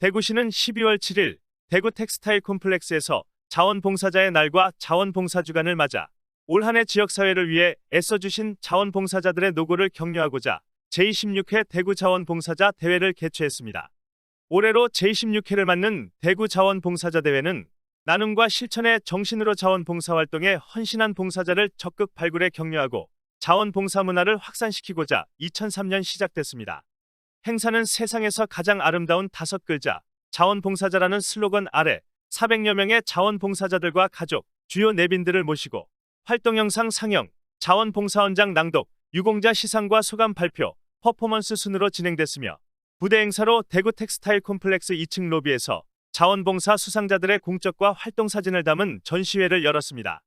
대구시는 12월 7일 대구 텍스타일 콤플렉스에서 자원봉사자의 날과 자원봉사주간을 맞아 올 한해 지역사회를 위해 애써주신 자원봉사자들의 노고를 격려하고자 제26회 대구 자원봉사자 대회를 개최했습니다. 올해로 제26회를 맞는 대구 자원봉사자 대회는 나눔과 실천의 정신으로 자원봉사활동에 헌신한 봉사자를 적극 발굴해 격려하고 자원봉사 문화를 확산시키고자 2003년 시작됐습니다. 행사는 세상에서 가장 아름다운 다섯 글자 자원봉사자라는 슬로건 아래 400여 명의 자원봉사자들과 가족, 주요 내빈들을 모시고 활동 영상 상영, 자원봉사원장 낭독, 유공자 시상과 소감 발표, 퍼포먼스 순으로 진행됐으며 부대 행사로 대구 텍스타일 콤플렉스 2층 로비에서 자원봉사 수상자들의 공적과 활동 사진을 담은 전시회를 열었습니다.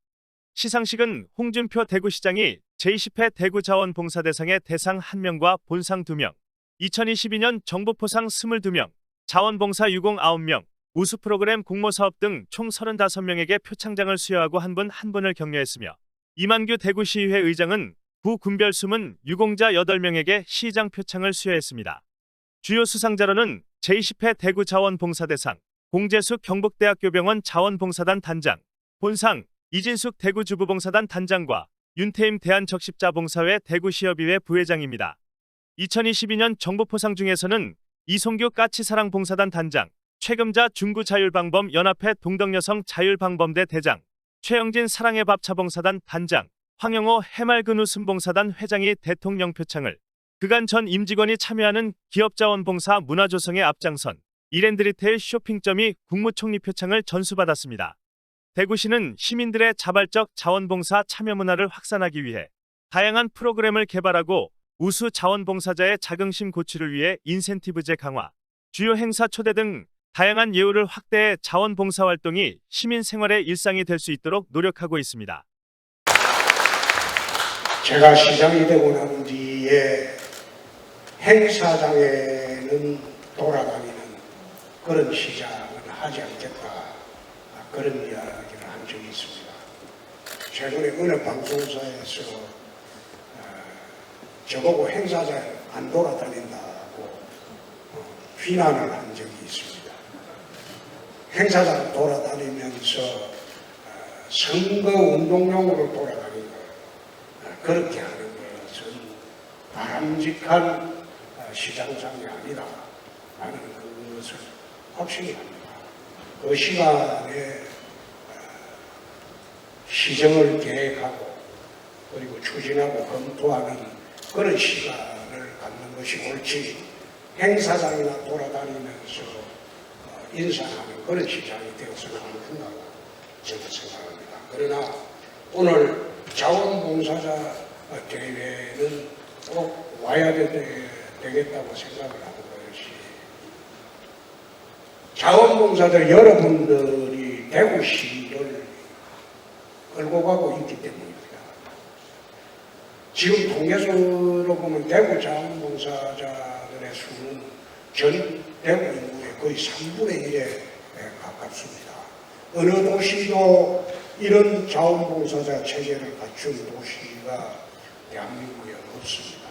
시상식은 홍준표 대구시장이 제20회 대구 자원봉사대상의 대상 1명과 본상 2명, 2022년 정부 포상 22명, 자원봉사 유공 9명, 우수 프로그램 공모사업 등 총 35명에게 표창장을 수여하고 한분한 분을 격려했으며 이만규 대구시의회 의장은 구 군별 숨은 유공자 8명에게 시장 표창을 수여했습니다. 주요 수상자로는 제20회 대구 자원봉사대상, 공재숙 경북대학교 병원 자원봉사단 단장, 본상, 이진숙 대구주부봉사단 단장과 윤태임 대한적십자봉사회 대구시협의회 부회장입니다. 2022년 정부 포상 중에서는 이송규 까치사랑 봉사단 단장, 최금자 중구 자율방범 연합회 동덕여성 자율방범대 대장, 최영진 사랑의 밥차봉사단 단장, 황영호 해맑은웃음봉사단 회장이 대통령 표창을 그간 전 임직원이 참여하는 기업자원봉사 문화조성의 앞장선 이랜드리테일 쇼핑점이 국무총리 표창을 전수받았습니다. 대구시는 시민들의 자발적 자원봉사 참여 문화를 확산하기 위해 다양한 프로그램을 개발하고 우수 자원봉사자의 자긍심 고취를 위해 인센티브제 강화, 주요 행사 초대 등 다양한 예우를 확대해 자원봉사 활동이 시민 생활의 일상이 될 수 있도록 노력하고 있습니다. 제가 시장이 되고 난 뒤에 행사장에는 돌아다니는 그런 시장은 하지 않겠다 그런 이야기를 한 적이 있습니다. 최근에 어느 방송사에서 어, 저보고 행사장에 안 돌아다닌다고 어, 비난을 한 적이 있습니다. 행사장 돌아다니면서 어, 선거 운동용으로 돌아다니는 거 그렇게 하는 것은 바람직한 어, 시장상이 아니다 하는 그것을 확실히 합니다. 그 시간에 어, 시정을 계획하고 그리고 추진하고 검토하는 그런 시간을 갖는 것이 옳지 행사장이나 돌아다니면서 어, 인사하는 그런 시장이 되어서는 안 된다고 저는 생각합니다. 그러나 오늘 자원봉사자 대회는 꼭 와야 되, 되겠다고 생각을 하는 것이 자원봉사자 여러분들이 대구시를 끌고 가고 있기 때문입니다. 지금 통계수로 보면 대구 자원봉사자들의 수는 전 대구 인구의 거의 3분의 1에 가깝습니다. 어느 도시도 이런 자원봉사자 체계를 갖춘 도시가 대한민국에 없습니다.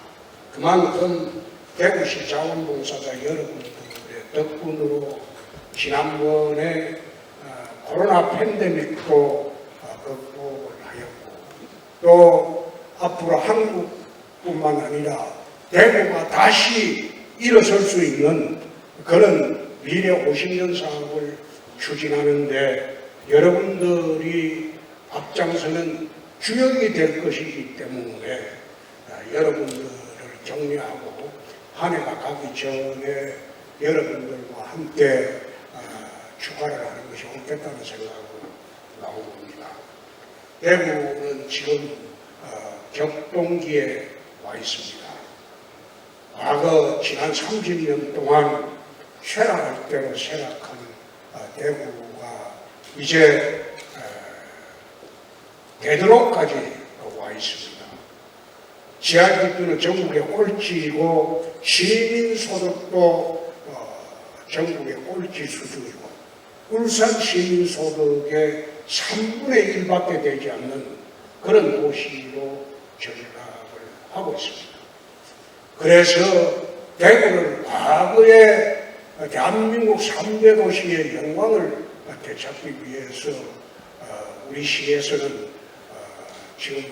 그만큼 대구시 자원봉사자 여러분들의 덕분으로 지난번에 어, 코로나 팬데믹도 어, 극복을 하였고 또 앞으로 한국뿐만 아니라 대구가 다시 일어설 수 있는 그런 미래 50년 사업을 추진하는데 여러분들이 앞장서는 주역이 될 것이기 때문에 아, 여러분들을 격려하고 한 해가 가기 전에 여러분들과 함께 아, 축하를 하는 것이 옳겠다는 생각으로 나온 겁니다. 대구는 지금 어, 격동기에 와 있습니다. 과거 지난 30년 동안 쇠락할 대로 쇠락한 어, 대구가 이제 어, 대드로까지 와 있습니다. 지하기준은 전국의 꼴찌이고 시민소득도 어, 전국의 꼴찌 수준이고 울산 시민소득의 3분의 1밖에 되지 않는 그런 도시로 전락을 하고 있습니다. 그래서 대구를 과거에 어, 대한민국 3대 도시의 영광을 어, 되찾기 위해서 어, 우리 시에서는 어, 지금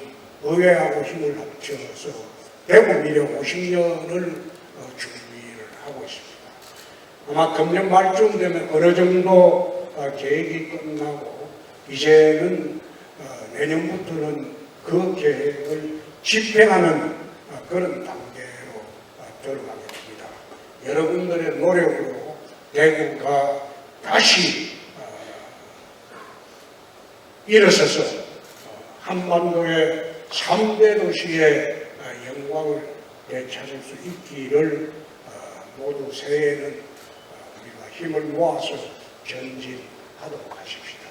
의회하고 힘을 합쳐서 대구 미래 50년을 어, 준비를 하고 있습니다. 아마 금년 말쯤 되면 어느 정도 어, 계획이 끝나고 이제는 어, 내년부터는 그 계획을 집행하는 어, 그런 단계로 어, 들어가게 됩니다. 여러분들의 노력으로 대구가 다시 어, 일어서서 어, 한반도의 3대 도시의 어, 영광을 되찾을 수 있기를 어, 모두 새해에는 어, 우리가 힘을 모아서 전진하도록 하십시다.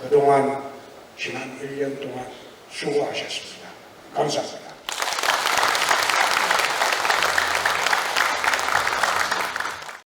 그동안 지난 1년 동안 수고하셨습니다. 감사합니다.